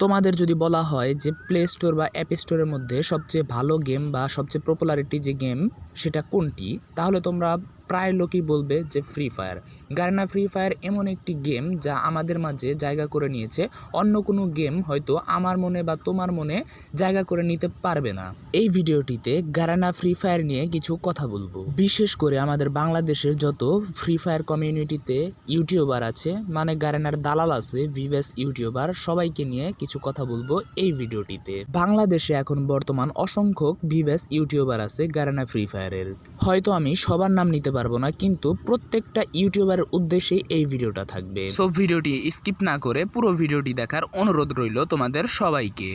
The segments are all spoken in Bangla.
তোমাদের যদি বলা হয় যে প্লে স্টোর বা অ্যাপ স্টোরের মধ্যে সবচেয়ে ভালো গেম বা সবচেয়ে পপুলারিটি যে গেম সেটা কোনটি? তাহলে তোমরা প্রায় লোকই বলবে যে free fire Garena free fire এমন একটি গেম যা আমাদের মাঝে জায়গা করে নিয়েছে। অন্য কোনো গেম হয়তো আমার মনে বা তোমার মনে জায়গা করে নিতে পারবে না। এই ভিডিওটিতে গারানা ফ্রি ফায়ার নিয়ে কিছু কথা বলব। বিশেষ করে আমাদের বাংলাদেশের যত ফ্রি ফায়ার কমিউনিটিতে ইউটিউবার আছে মানে গারানার দালাল আছে ভিভেস ইউটিউবার সবাইকে নিয়ে কিছু কথা বলব এই ভিডিওটিতে। বাংলাদেশে এখন বর্তমান অসংখ্য ভিভেস ইউটিউবার আছে গারানা ফ্রি ফায়ারের হয়তো আমি সবার নাম নিতে পারব না কিন্তু প্রত্যেকটা ইউটিউবারের উদ্দেশ্যে এই ভিডিওটা থাকবে সো ভিডিওটি স্কিপ না করে পুরো ভিডিওটি দেখার অনুরোধ রইল তোমাদের সবাইকে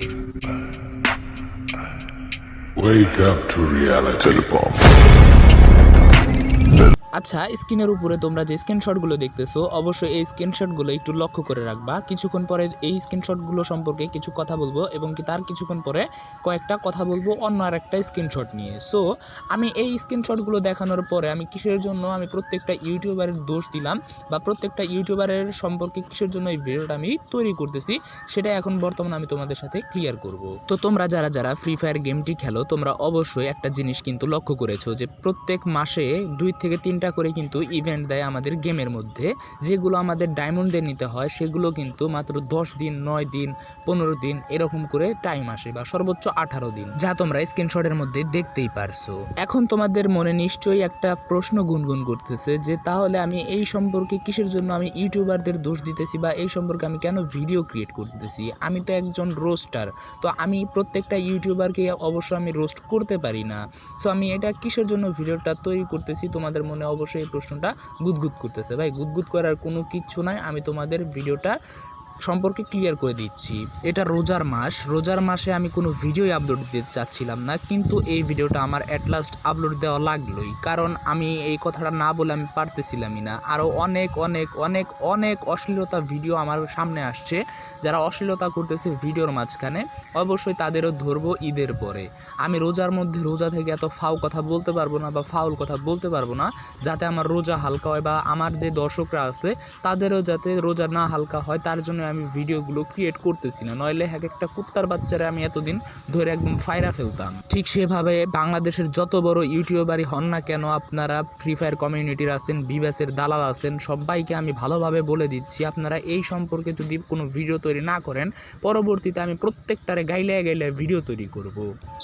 Wake up to reality. Bomb. আচ্ছা স্ক্রিনের উপরে তোমরা যে স্ক্রিনশটগুলো দেখতেছো, অবশ্যই এই স্ক্রিনশটগুলো একটু লক্ষ্য করে রাখবা। কিছুক্ষণ পরে এই স্ক্রিনশটগুলো সম্পর্কে কিছু কথা বলব এবং কি তার কিছুক্ষণ পরে কয়েকটা কথা বলব অন্য আর একটা স্ক্রিনশট নিয়ে। সো আমি এই স্ক্রিনশটগুলো দেখানোর পরে আমি কিসের জন্য আমি প্রত্যেকটা ইউটিউবারের দোষ দিলাম বা প্রত্যেকটা ইউটিউবারের সম্পর্কে কিসের জন্য এই ভিডিওটা আমি তৈরি করতেছি, সেটা এখন বর্তমানে আমি তোমাদের সাথে ক্লিয়ার করব। তো তোমরা যারা যারা ফ্রি ফায়ার গেমটি খেলো, তোমরা অবশ্যই একটা জিনিস কিন্তু লক্ষ্য করেছ যে প্রত্যেক মাসে দুই থেকে তিনটা করে কিন্তু ইভেন্ট দেয় আমাদের গেমের মধ্যে, যেগুলো আমাদের ডায়মন্ডে নিতে হয়, সেগুলো কিন্তু মাত্র দশ দিন, নয় দিন, পনেরো দিন এরকম করে টাইম আসে বা সর্বোচ্চ আঠারো দিন, যা তোমরা স্ক্রিনশটের মধ্যে দেখতেই পারছ। এখন তোমাদের মনে নিশ্চয়ই একটা প্রশ্ন গুনগুন করতেছে যে, তাহলে আমি এই সম্পর্কে কিসের জন্য আমি ইউটিউবারদের দোষ দিতেছি বা এই সম্পর্কে আমি কেন ভিডিও ক্রিয়েট করতেছি? আমি তো একজন রোস্টার তো আমি প্রত্যেকটা ইউটিউবারকে অবশ্য আমি রোস্ট করতে পারি না। সো আমি এটা কিসের জন্য ভিডিওটা তৈরি করতেছি তোমাদের মনে অবশ্যই এই প্রশ্নটা গুদগুদ করতেছে। ভাই গুদগুদ করার কোনো কিচ্ছু নাই। আমি তোমাদের ভিডিওটা সম্পর্কে ক্লিয়ার করে দিচ্ছি। এটা রোজার মাস। রোজার মাসে আমি কোনো ভিডিওই আপলোড দিতে চাচ্ছিলাম না, কিন্তু এই ভিডিওটা আমার অ্যাট লাস্ট আপলোড দেওয়া লাগলোই। কারণ আমি এই কথাটা না বলে আমি পারতেছিলামই না। আরও অনেক অনেক অনেক অনেক অশ্লীলতা ভিডিও আমার সামনে আসছে, যারা অশ্লীলতা করতেছে ভিডিওর মাঝখানে। অবশ্যই তাদেরও ধরবো ঈদের পরে। আমি রোজার মধ্যে রোজা থেকে এত ফাউ কথা বলতে পারব না বা ফাউল কথা বলতে পারব না, যাতে আমার রোজা হালকা হয় বা আমার যে দর্শকরা আছে, তাদেরও যাতে রোজা না হালকা হয়, তার জন্য আমি ভিডিওগুলো ক্রিয়েট করতেছি না। নইলে এক একটা কুত্তার বাচ্চারা আমি এতদিন ধরে একদম ফায়রা ফেলতাম। ঠিক সেভাবে বাংলাদেশের যত বড় ইউটিউবারই হন না কেন, আপনারা ফ্রি ফায়ার কমিউনিটির আছেন বিবাসের দালাল আছেন, সবাইকে আমি ভালোভাবে বলে দিচ্ছি, আপনারা এই সম্পর্কে যদি কোনো ভিডিও তৈরি না করেন, পরবর্তীতে আমি প্রত্যেকটারে গাইলে গাইলে ভিডিও তৈরি করব।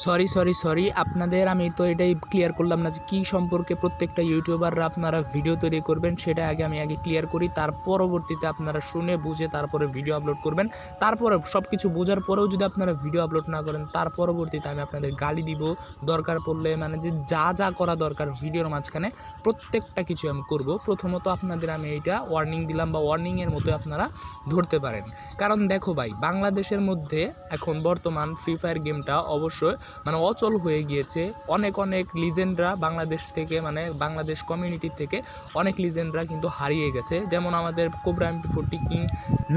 সরি সরি সরি আপনাদের আমি তো এটাই ক্লিয়ার করলাম না যে কী সম্পর্কে প্রত্যেকটা ইউটিউবাররা আপনারা ভিডিও তৈরি করবেন, সেটা আগে আমি আগে ক্লিয়ার করি, তার পরবর্তীতে আপনারা শুনে বুঝে তারপরে ভিডিও আপলোড করবেন। তারপরে সব কিছু বোঝার পরেও যদি আপনারা ভিডিও আপলোড না করেন, তার পরবর্তীতে আমি আপনাদের গালি দিব। দরকার পড়লে মানে যে যা যা করা দরকার ভিডিওর মাঝখানে, প্রত্যেকটা কিছু আমি করব। প্রথমত আপনাদের আমি এইটা ওয়ার্নিং দিলাম বা ওয়ার্নিংয়ের মতো আপনারা ধরতে পারেন। কারণ দেখো ভাই, বাংলাদেশের মধ্যে এখন বর্তমান ফ্রি ফায়ার গেমটা অবশ্যই মানে অচল হয়ে গিয়েছে। অনেক অনেক লিজেন্ডরা বাংলাদেশ থেকে মানে বাংলাদেশ কমিউনিটি থেকে অনেক লিজেন্ডরা কিন্তু হারিয়ে গেছে। যেমন আমাদের Cobra MP forty king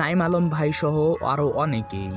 Naim Alam ভাইসহ আরও অনেকেই।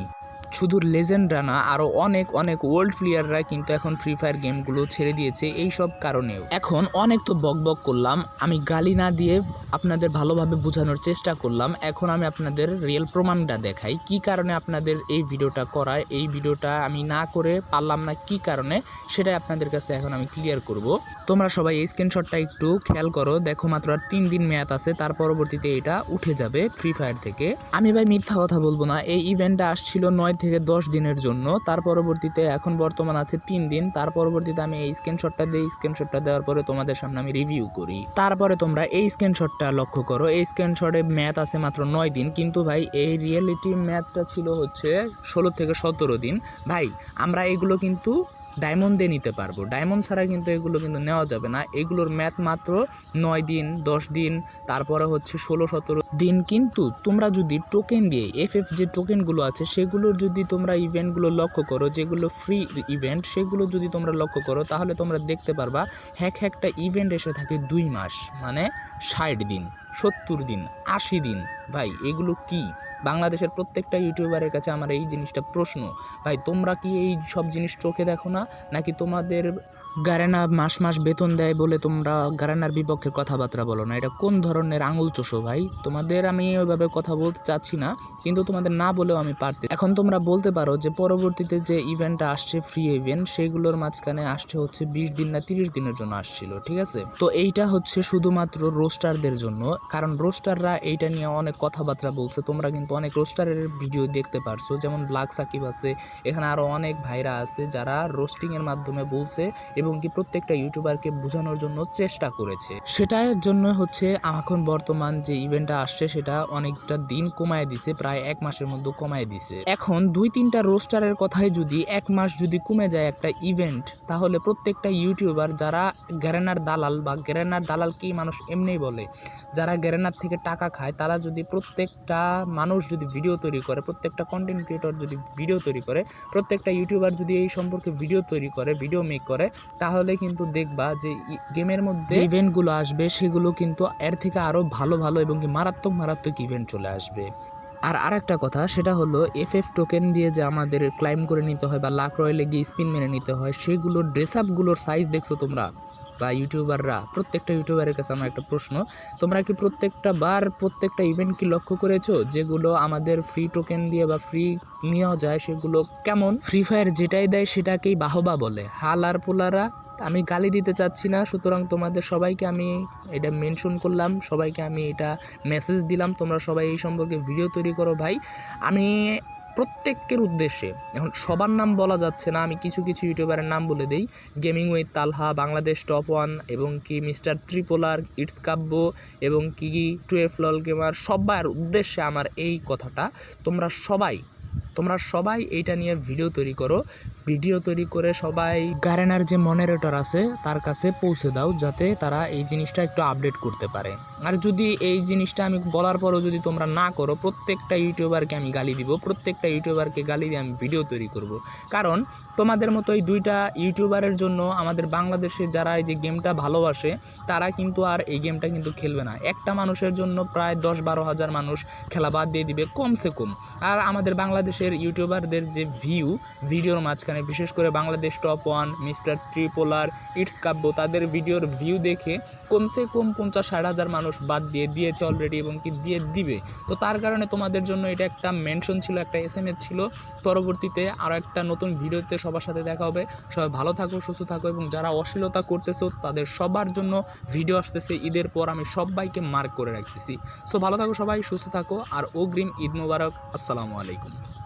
শুধু লেজেন্ডরা না আরও অনেক অনেক ওল্ড প্লেয়াররা কিন্তু এখন ফ্রি ফায়ার গেমগুলো ছেড়ে দিয়েছে এই সব কারণেও। এখন অনেক তো বক বক করলাম, আমি গালি না দিয়ে আপনাদের ভালোভাবে বোঝানোর চেষ্টা করলাম। এখন আমি আপনাদের রিয়েল প্রমাণটা দেখাই, কি কারণে আপনাদের এই ভিডিওটা করা এই ভিডিওটা আমি না করে পারলাম না কি কারণে, সেটাই আপনাদের কাছে এখন আমি ক্লিয়ার করব। তোমরা সবাই এই স্ক্রিনশটটা একটু খেয়াল করো, দেখো মাত্র আর তিন দিন মেয়াদ আছে, তার পরবর্তীতে এটা উঠে যাবে ফ্রি ফায়ার থেকে। আমি ভাই মিথ্যা কথা বলব না, এই ইভেন্টটা আসছিল নয় থেকে দশ দিনের জন্য। তার পরবর্তীতে এখন বর্তমান আছে তিন দিন। তার পরবর্তীতে আমি এই স্ক্রিনশটটা দিই স্ক্রিনশটটা দেওয়ার পরে তোমাদের সামনে আমি রিভিউ করি। তারপরে তোমরা এই স্ক্রিনশটটা লক্ষ্য করো। এই স্ক্রিনশটে ম্যাথ আছে মাত্র নয় দিন। কিন্তু ভাই, এই রিয়েলিটি ম্যাথটা ছিল হচ্ছে ষোলো থেকে সতেরো দিন। ভাই, আমরা এগুলো কিন্তু ডায়মন্ড দিয়ে নিতে পারব। ডায়মন্ড ছাড়া কিন্তু এগুলো কিন্তু নেওয়া যাবে না। এগুলোর ম্যাথ মাত্র নয় দিন, দশ দিন, তারপরে হচ্ছে ষোলো, সতেরো দিন। কিন্তু তোমরা যদি টোকেন দিয়ে এফ এফ যে টোকেনগুলো আছে, সেগুলোর যদি তোমরা ইভেন্টগুলো লক্ষ্য করো, যেগুলো ফ্রি ইভেন্ট সেগুলো যদি তোমরা লক্ষ্য করো, তাহলে তোমরা দেখতে পারবা হ্যাক হ্যাকটা ইভেন্ট এসে থাকে দুই মাস মানে ষাট দিন, সত্তর দিন, আশি দিন। ভাই, এগুলো কি? বাংলাদেশের প্রত্যেকটা ইউটিউবারের কাছে আমার এই জিনিসটা প্রশ্ন। ভাই, তোমরা কি এই সব জিনিস চোখে দেখো না? নাকি তোমাদের গারেনা মাস মাস বেতন দেয় বলে তোমরা গারেনার বিপক্ষে কথাবার্তা বলো না। এটা কোন ধরনের আঙুল চোষো ভাই? তোমাদের আমি ওইভাবে কথা বলতে চাচ্ছি না, কিন্তু তোমাদের না বলেও আমি পারতে। এখন তোমরা বলতে পারো যে পরবর্তীতে যে ইভেন্টটা আসছে ফ্রি ইভেন্ট সেগুলোর মাঝখানে আসছে হচ্ছে বিশ দিন না তিরিশ দিনের জন্য আসছিল, ঠিক আছে? তো এইটা হচ্ছে শুধুমাত্র রোস্টারদের জন্য, কারণ রোস্টাররা এইটা নিয়ে অনেক কথাবার্তা বলছে। তোমরা কিন্তু অনেক রোস্টারের ভিডিও দেখতে পারছ, যেমন ব্ল্যাক সাকিব আছে, এখানে আরও অনেক ভাইরা আছে যারা রোস্টিংয়ের মাধ্যমে বলছে এবং কি প্রত্যেকটা ইউটিউবারকে বোঝানোর জন্য চেষ্টা করেছে। সেটার জন্য হচ্ছে এখন বর্তমান যে ইভেন্টটা আসছে, সেটা অনেকটা দিন কমায় দিছে, প্রায় এক মাসের মধ্যে কমায় দিছে। এখন দুই তিনটা রোস্টারের কথাই যদি এক মাস যদি কমে যায় একটা ইভেন্ট তাহলে প্রত্যেকটা ইউটিউবার যারা গ্যারেনার দালাল বা গ্যারেনার দালাল কি মানুষ এমনিই বলে, যারা গ্যারেনার থেকে টাকা খায়, তারা যদি প্রত্যেকটা মানুষ যদি ভিডিও তৈরি করে, প্রত্যেকটা কন্টেন্ট ক্রিয়েটর যদি ভিডিও তৈরি করে, প্রত্যেকটা ইউটিউবার যদি এই সম্পর্কে ভিডিও তৈরি করে ভিডিও মেক করে তাহলে কিন্তু দেখবা যে গেমের মধ্যে ইভেন্টগুলো আসবে, সেগুলো কিন্তু এর থেকে আরও ভালো ভালো এবং কি মারাত্মক মারাত্মক ইভেন্ট চলে আসবে। আর আরেকটা কথা, সেটা হলো এফ এফ টোকেন দিয়ে যে আমাদের ক্লাইম করে নিতে হয় বা লাক রয়েলে গিয়ে স্পিন মেরে নিতে হয় সেগুলোর ড্রেস আপগুলোর সাইজ দেখছ তোমরা? বা ইউটিউবাররা, প্রত্যেকটা ইউটিউবারের কাছে আমার একটা প্রশ্ন, তোমরা কি প্রত্যেকটা বার প্রত্যেকটা ইভেন্ট কি লক্ষ্য করেছ যেগুলো আমাদের ফ্রি টোকেন দিয়ে বা ফ্রি নেওয়া যায়, সেগুলো কেমন? ফ্রি ফায়ার যেটাই দেয় সেটাকেই বাহবা বলে। হাল আর পোলারা, আমি গালি দিতে চাচ্ছি না, সুতরাং তোমাদের সবাইকে আমি এটা মেনশন করলাম, সবাইকে আমি এটা মেসেজ দিলাম, তোমরা সবাই এই সম্পর্কে ভিডিও তৈরি করো ভাই। আমি প্রত্যেকের উদ্দেশ্যে, এখন সবার নাম বলা যাচ্ছে না, আমি কিছু কিছু ইউটিউবারের নাম বলে দিই, gaming with Talha, Bangladesh top one, এবং কি মিস্টার ত্রিপোলার ইটস কাব্য, এবং কি টুয়েফ লল গেমার, সবার উদ্দেশ্যে আমার এই কথাটা, তোমরা সবাই তোমরা সবাই এইটা নিয়ে ভিডিও তৈরি করো ভিডিও তৈরি করে সবাই গারেনার যে মনারেটর আছে, তার কাছে পৌঁছে দাও যাতে তারা এই জিনিসটা একটু আপডেট করতে পারে। আর যদি এই জিনিসটা আমি বলার পরও যদি তোমরা না করো, প্রত্যেকটা ইউটিউবারকে আমি গালি দিব, প্রত্যেকটা ইউটিউবারকে গালি দিয়ে আমি ভিডিও তৈরি করব। কারণ তোমাদের মতো এই দুইটা ইউটিউবারের জন্য আমাদের বাংলাদেশে যারা এই যে গেমটা ভালোবাসে, তারা কিন্তু আর এই গেমটা কিন্তু খেলবে না। একটা মানুষের জন্য প্রায় দশ বারো হাজার মানুষ খেলা বাদ দিয়ে দিবে কমসে কম। আর আমাদের বাংলাদেশের ইউটিউবারদের যে ভিউ ভিডিওর মাঝখানে বিশেষ করে Bangladesh top one mister tripolar it's Kabbo তাদের ভিডিওর ভিউ দেখে কমসে কম পঞ্চাশ ষাট হাজার মানুষ বাদ দিয়ে দিয়েছে অলরেডি এবং কি দিয়ে দিবে। তো তার কারণে তোমাদের জন্য এটা একটা মেনশন ছিল, একটা এস এম ছিল। পরবর্তীতে আরও একটা নতুন ভিডিওতে সবার সাথে দেখা হবে। সবাই ভালো থাকো, সুস্থ থাকো এবং যারা অশ্লীলতা করতেছো, তাদের সবার জন্য ভিডিও আসতেছে। ঈদের পর আমি সবাইকে মার্ক করে রাখতেছি। সো ভালো থাকো সবাই, সুস্থ থাকো। আর অগ্রিম ঈদ মোবারক। আসসালামু আলাইকুম।